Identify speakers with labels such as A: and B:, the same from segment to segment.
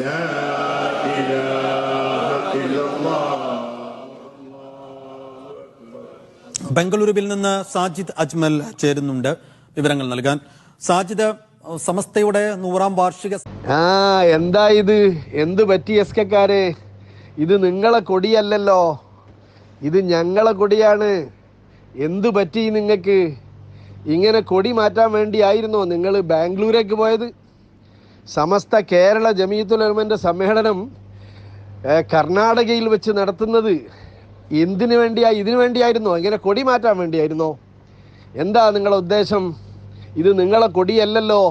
A: لا إله إلا الله
B: ബംഗളൂരുവിൽ നിന്ന് സാജിദ് അജ്മൽ ചേരുന്നുണ്ട് വിവരങ്ങൾ നൽകാൻ സാജിദ് സമസ്തയുടെ നൂറാം വാർഷിക
C: ആ എന്താ ഇത് എന്ത് പറ്റി എസ് കെക്കാരെ ഇത് നിങ്ങളെ കൊടിയല്ലല്ലോ ഇത് ഞങ്ങളെ കൊടിയാണ് എന്തു പറ്റി നിങ്ങൾക്ക് ഇങ്ങനെ കൊടി മാറ്റാൻ വേണ്ടിയായിരുന്നോ നിങ്ങൾ ബാംഗ്ലൂരേക്ക് പോയത് സമസ്ത കേരള ജമീത്തുൽ ഉലമന്റെ സമ്മേളനം കർണാടകയിൽ വെച്ച് നടത്തുന്നത് എന്തിനു വേണ്ടിയാ? ഇതിനു വേണ്ടിയായിരുന്നോ. ഇങ്ങനെ കൊടി മാറ്റാൻ വേണ്ടിയായിരുന്നോ. എന്താ നിങ്ങളുടെ ഉദ്ദേശം? ഇത് നിങ്ങളെ കൊടിയല്ലല്ലോ.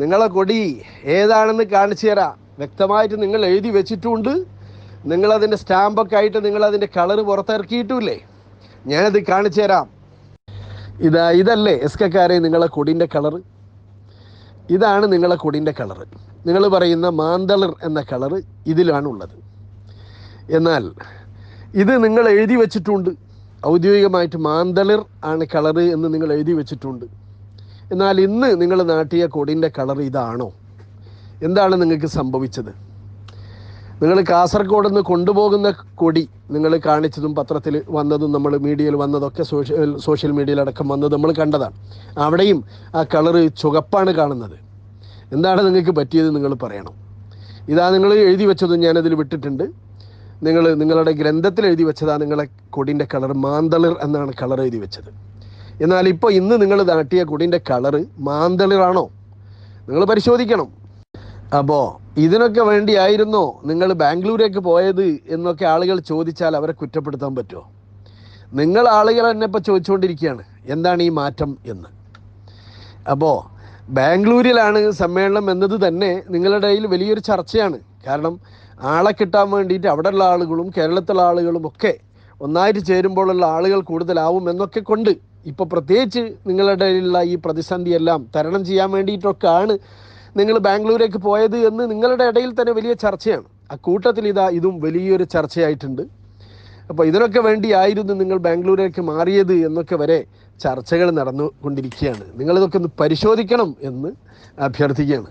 C: നിങ്ങളെ കൊടി ഏതാണെന്ന് കാണിച്ചു തരാം. വ്യക്തമായിട്ട് നിങ്ങൾ എഴുതി വെച്ചിട്ടുണ്ട്. നിങ്ങളതിന്റെ സ്റ്റാമ്പൊക്കെ ആയിട്ട് നിങ്ങളതിന്റെ കളറ് പുറത്തിറക്കിയിട്ടുമില്ലേ ഞാനത് കാണിച്ചു തരാം. ഇതാ ഇതല്ലേ എസ് കെക്കാരെ നിങ്ങളെ കൊടിന്റെ കളറ്? ഇതാണ് നിങ്ങളുടെ കൊടിന്റെ കളറ്. നിങ്ങൾ പറയുന്ന മാന്തളർ എന്ന കളറ് ഇതിലാണ് ഉള്ളത് എന്നാൽ ഇത് നിങ്ങൾ എഴുതി വച്ചിട്ടുണ്ട്. ഔദ്യോഗികമായിട്ട് മാന്തളിർ ആണ് കളറ് എന്ന് നിങ്ങൾ എഴുതി വെച്ചിട്ടുണ്ട്. എന്നാൽ ഇന്ന് നിങ്ങൾ നാട്ടിയ കൊടിന്റെ കളർ ഇതാണോ? എന്താണ് നിങ്ങൾക്ക് സംഭവിച്ചത്? നിങ്ങൾ കാസർഗോഡ് നിന്ന് കൊണ്ടുപോകുന്ന കൊടി നിങ്ങൾ കാണിച്ചതും പത്രത്തിൽ വന്നതും നമ്മൾ മീഡിയയിൽ വന്നതൊക്കെ സോഷ്യൽ സോഷ്യൽ മീഡിയയിലടക്കം വന്നത് നമ്മൾ കണ്ടതാണ്. അവിടെയും ആ കളറ് ചുവപ്പാണ് കാണുന്നത്. എന്താണ് നിങ്ങൾക്ക് പറ്റിയത് നിങ്ങൾ പറയണം. ഇതാ നിങ്ങൾ എഴുതി വെച്ചതും ഞാനതിൽ വിട്ടിട്ടുണ്ട്. നിങ്ങൾ നിങ്ങളുടെ ഗ്രന്ഥത്തിൽ എഴുതി വെച്ചതാ നിങ്ങളെ കൊടിന്റെ കളർ മാന്തളിർ എന്നാണ് കളർ എഴുതി വെച്ചത്. എന്നാൽ ഇപ്പോൾ ഇന്ന് നിങ്ങൾ നാട്ടിയ കൊടിന്റെ കളറ് മാന്തളിറാണോ? നിങ്ങൾ പരിശോധിക്കണം. അപ്പോൾ ഇതിനൊക്കെ വേണ്ടിയായിരുന്നു നിങ്ങൾ ബാംഗ്ലൂരേക്ക് പോയത് എന്നൊക്കെ ആളുകൾ ചോദിച്ചാൽ അവരെ കുറ്റപ്പെടുത്താൻ പറ്റുമോ? നിങ്ങൾ ആളുകൾ എന്നെ ഇപ്പോൾ ചോദിച്ചുകൊണ്ടിരിക്കുകയാണ് എന്താണ് ഈ മാറ്റം എന്ന്. അപ്പോൾ ബാംഗ്ലൂരിലാണ് സമ്മേളനം എന്നത് തന്നെ നിങ്ങളുടെ ഇടയിൽ വലിയൊരു ചർച്ചയാണ്. കാരണം ആളെ കിട്ടാൻ വേണ്ടിയിട്ട് അവിടെയുള്ള ആളുകളും കേരളത്തിലുള്ള ആളുകളും ഒക്കെ ഒന്നായിട്ട് ചേരുമ്പോഴുള്ള ആളുകൾ കൂടുതലാവും എന്നൊക്കെ കൊണ്ട് ഇപ്പോൾ പ്രത്യേകിച്ച് നിങ്ങളുടെ ഇടയിലുള്ള ഈ പ്രതിസന്ധിയെല്ലാം തരണം ചെയ്യാൻ വേണ്ടിയിട്ടൊക്കെയാണ് നിങ്ങൾ ബാംഗ്ലൂരേക്ക് പോയത് എന്ന് നിങ്ങളുടെ ഇടയിൽ തന്നെ വലിയ ചർച്ചയാണ്. ആ കൂട്ടത്തിൽ ഇതാ ഇതും വലിയൊരു ചർച്ചയായിട്ടുണ്ട്. അപ്പോൾ ഇതിനൊക്കെ വേണ്ടിയായിരുന്നു നിങ്ങൾ ബാംഗ്ലൂരേക്ക് മാറിയത് എന്നൊക്കെ വരെ ചർച്ചകൾ നടന്നുകൊണ്ടിരിക്കുകയാണ്. നിങ്ങളിതൊക്കെ ഒന്ന് പരിശോധിക്കണം എന്ന് അഭ്യർത്ഥിക്കുകയാണ്.